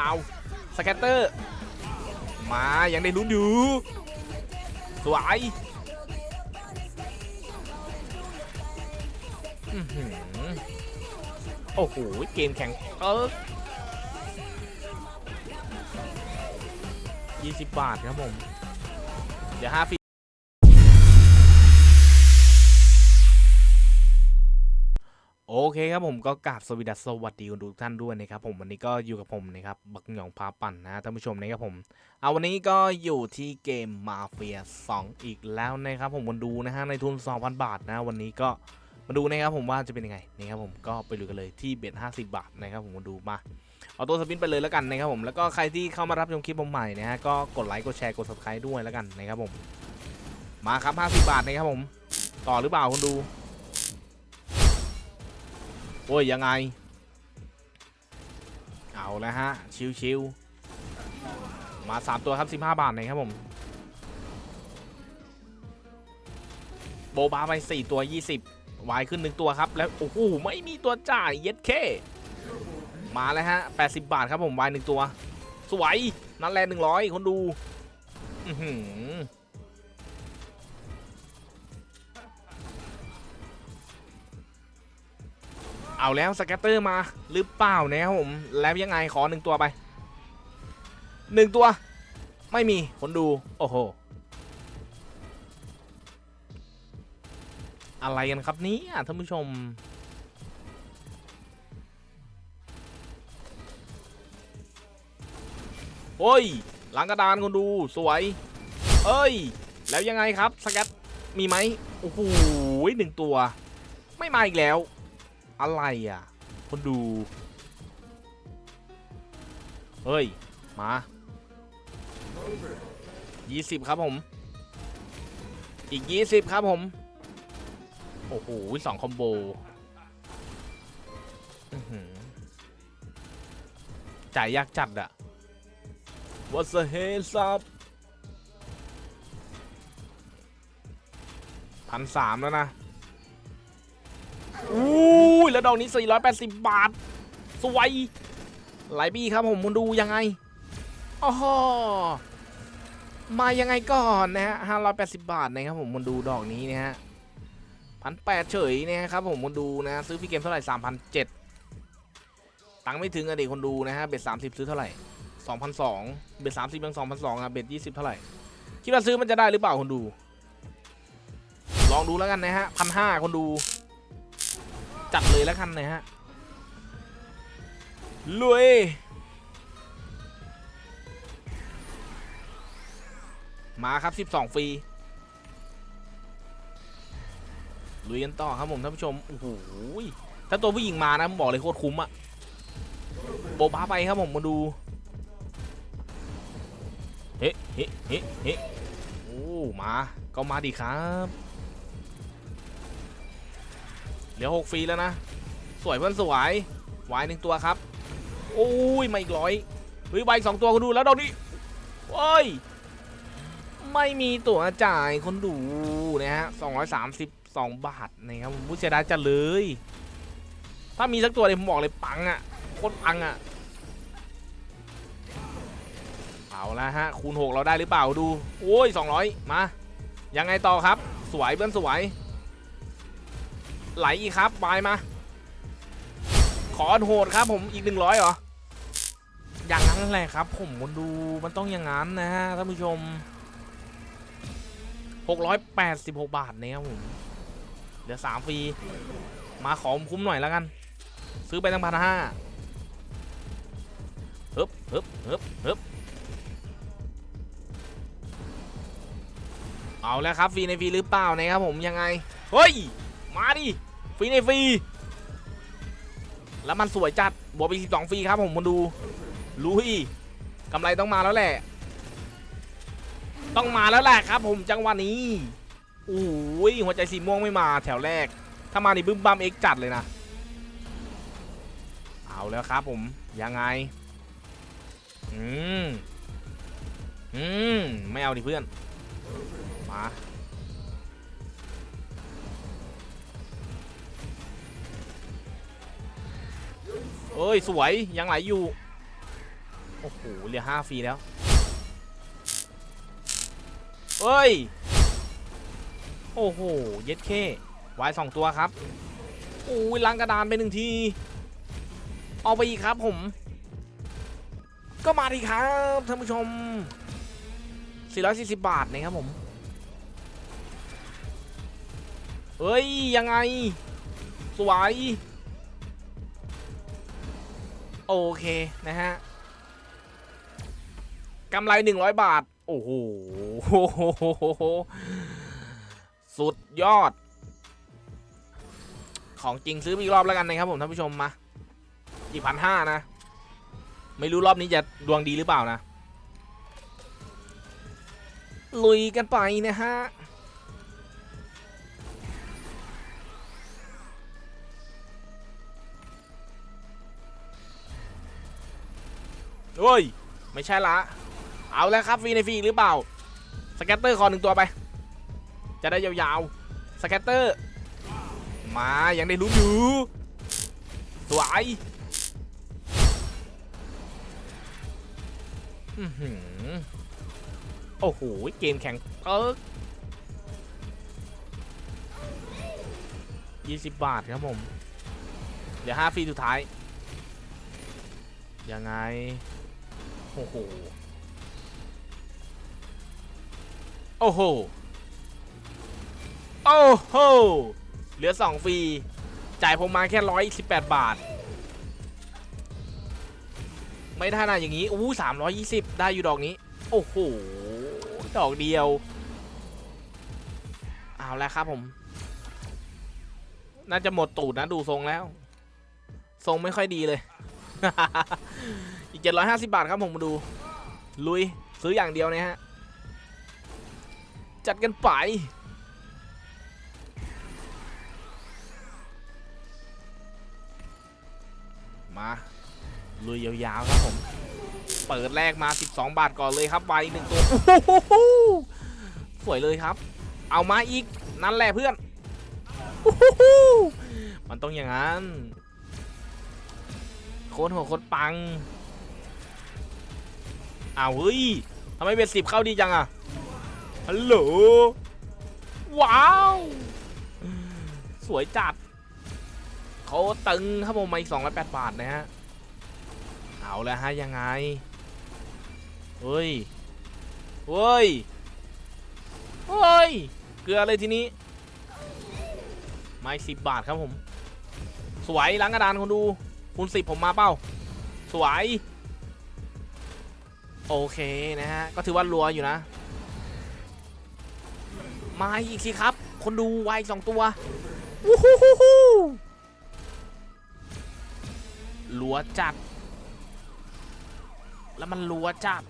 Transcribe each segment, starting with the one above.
ดาวสแกตเตอร์ มายังได้ลุ้นอยู่ สวยโอ้โห เกมแข่งเออยี่สิบบาทครับผม เดี๋ยวห้าฟี โอเคครับผมก็กราบสวสดัสสวัสดีคุณทุกท่านด้วยนะครับผมวันนี้ก็อยู่กับผมนะครับบักหยองพาปั่นนะท่านผู้ชมนะครับผมเอาวันนี้ก็อยู่ที่เกมมาเฟีย2อีกแล้วนะครับผมมาดูนะฮะในทุน 2,000 บาทนะวันนี้ก็มาดูนะครับผมว่าจะเป็นยังไงนะครับผมก็ไปดูกันเลยที่เบ็ด50 บาทนะครับผมมาดูมาเอาตัวสปินไปเลยแล้วกันนะครับผมแล้วก็ใครที่เข้ามารับชมคลิปผมใหม่นะฮะก็กดไลค์กดแชร์กด subscribe ด้วยแล้วกันนะครับผมมาครับ50 บาทนะครับผม ต่อหรือเปล่าคุณดู โอ้ยยังไง เอาแล้วฮะ ชิวๆมา 3 ตัวครับ 15 บาทนะครับผม โบบาไป 4 ตัว 20 วายขึ้น 1 ตัวครับ แล้ว โอ้โห ไม่มีตัวจ่ายเย็ดเค มาแล้วฮะ 80 บาทครับผม วาย 1 ตัว สวย นั่นแหละ100 คนดู อือหือ เอาแล้วสแกตเตอร์มาหรือเปล่านะครับผมแล้วยังไงขอหนึ่งตัวไปหนึ่งตัว ไม่มีคนดู โอ้โห อะไรกันครับนี้ท่านผู้ชม โอ้ย หลังกระดานคนดูสวย เอ้ย แล้วยังไงครับสแกตมีไหมโอ้โหหนึ่งตัว ไม่มาอีกแล้ว อะไรอะ คนดู เฮ้ย มา 20 ครับผม อีก 20 ครับผม โอ้โหสองคอมโบอื้อหือจ่ายยากจัดอะ What's the heads up พันสามแล้วนะ อู้ ยแล้วดอกนี้ 480 บาท สวยไหลบี้ครับผมคุณดูยังไงอ๋อมายังไงก่อนนะฮะ580บาทนะครับผมมันดูดอกนี้นะฮะพันแปดเฉยนะครับผมมันดูนะ ซื้อพี่เกมเท่าไหร่3,007ตังค์ไม่ถึงอะดิคนดูนะฮะเบ็ด30ซื้อเท่าไหร่2,002เบ็ด30ยัง2,002อะเบ็ด20เท่าไหร่คิดว่าซื้อมันจะได้หรือเปล่าคนดู ลองดูแล้วกันนะฮะพันห้าคนดู จัดเลยแล้วกันนะฮะลุยมาครับ 12 ฟรีลุยกันต่อครับผมท่านผู้ชมโอ้โหถ้าตัวผู้หญิงมานะผมบอกเลยโคตรคุ้มอะโบบาไปครับผมมาดูเฮ้เฮ้เฮ้เฮ้โอ้มาก็มาดีครับ เหลือหกฟรีแล้วนะ สวยเพื่อนสวยวายหนึ่งตัวครับ โอ้ยมาอีกร้อยเฮ้ยใบสองตัวคนดูแล้วดอกนี้โอ้ย ไม่มีตัวจ่ายคนดูนะฮะสองร้อยสามสิบสองบาทนะครับผมผู้เสียดายจัดเลย ถ้ามีสักตัวเลยผมบอกเลยปังอะ่ะโคตรปังอะ่ะเอาละฮะคูณหกเราได้หรือเปล่าดู โอ้ยสองร้อยมา ยังไงต่อครับ สวยเพื่อนสวย ไหลอีกครับบายมา ขอโหดครับผมอีกหนึ่งร้อยเหรอ อย่างนั้นแหละครับ ผมคนดูมันต้องอย่างนั้นนะฮะท่านผู้ชม 686 บาทเนี่ยครับผมเหลือสามฟรี มาขอคุ้มหน่อยแล้วกัน ซื้อไปตั้งพันห้าฮึบฮึบฮึบฮึบเอาแล้วครับฟรีในฟรีหรือเปล่านะครับผมยังไง เฮ้ย มาดิฟรีในฟรี แล้วมันสวยจัดบวกไปสิบสองฟรีครับผมมาดูลุยกำไรต้องมาแล้วแหละ ต้องมาแล้วแหละครับผมจังหวะนี้โอ้ยหัวใจสีม่วงไม่มาแถวแรก ถ้ามานี่บึ้มบัมเอ็กจัดเลยนะ เอาแล้วครับผมยังไง อืม อืม ไม่เอาดิเพื่อน มา เอ้ยสวยยังไหลอยู่ โอ้โหเหลือห้าฟรีแล้วเอ้ย โอ้โห เย็ดเข้วายสองตัวครับโอ้ยล้างกระดานไปหนึ่งที เอาไปอีกครับผม ก็มาดีครับท่านผู้ชม 440 บาทนะครับผมเฮ้ย ยังไง สวย โอเคนะฮะกำไร 100 บาท โอ้โห สุดยอด ของจริงซื้ออีกรอบแล้วกันนะครับผมท่านผู้ชมมาอีกพันห้านะ ไม่รู้รอบนี้จะดวงดีหรือเปล่านะ ลุยกันไปนะฮะ เฮ้ย ไม่ใช่ละ เอาแล้วครับฟรีในฟรีหรือเปล่า สแกตเตอร์คอหนึ่งตัวไป จะได้ยาวๆ สแกตเตอร์ มายังได้ลุ้นอยู่สวยอื้อหือโอ้โห เกมแข่งเปิกยี่สิบบาทครับผม เดี๋ยวห้าฟรีสุดท้าย ยังไง โอ้โห โอ้โห โอ้โห เหลือ 2 ฟรี จ่ายผมมาแค่ 118 บาท ไม่ได้นะอย่างนี้ อู้320ได้อยู่ดอกนี้ โอ้โห ดอกเดียว เอาแล้วครับผม น่าจะหมดตูดนะดูทรงแล้ว ทรงไม่ค่อยดีเลย อีก 750 บาทครับผมมาดู ลุยซื้ออย่างเดียวนะฮะ จัดกันไป มา ลุยยาวๆครับผม เปิดแรกมา 12 บาทก่อนเลยครับใบหนึ่งตัวสวยเลยครับ เอามาอีกนั่นแหละเพื่อน มันต้องอย่างนั้น โคตรหัวโคตรปัง อ้าวเฮ้ยทำไมเป็นสิบเข้าดีจังอะฮัลโหล ว้าว สวยจัดเขาตึงครับผมมาอีก208บาทนะฮะ เอาแล้วฮะ ยังไง เฮ้ย เฮ้ย เฮ้ย เกลือเลยทีนี้ ไม่สิบบาทครับผม สวยล้างกระดานคนดู คูณสิบผมมาเป้า สวย โอเคนะฮะ ก็ถือว่ารัวอยู่นะ มาอีกสิครับ คนดูไวสองตัววู้ฮู้ฮู้ฮู้รัวจัด แล้วมันรัวจัด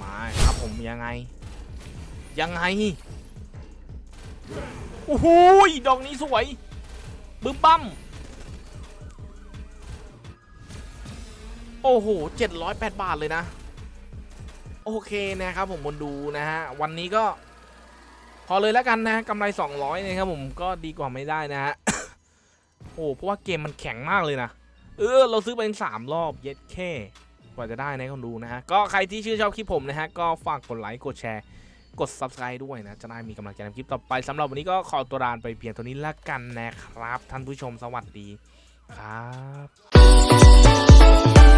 มาครับผมยังไง ยังไงโอ้โหดอกนี้สวยบึ้มบั้ม โอ้โห 708 บาทเลยนะ โอเคนะครับผมคนดูนะฮะ วันนี้ก็ พอเลยแล้วกันนะกำไร 200นะครับผมก็ดีกว่าไม่ได้นะฮะ โอ้เพราะว่าเกมมันแข็งมากเลยนะ เออ เราซื้อไปสามรอบเย็ดแค่กว่าจะได้นะคนดูนะฮะ ก็ใครที่ชื่นชอบคลิปผมนะฮะ ก็ฝากกดไลค์กดแชร์กด subscribe ด้วยนะ จะได้มีกำลังใจทำคลิปต่อไปสำหรับวันนี้ก็ขอตัวลาไปเพียงเท่านี้ละกันนะครับ ท่านผู้ชมสวัสดีครับ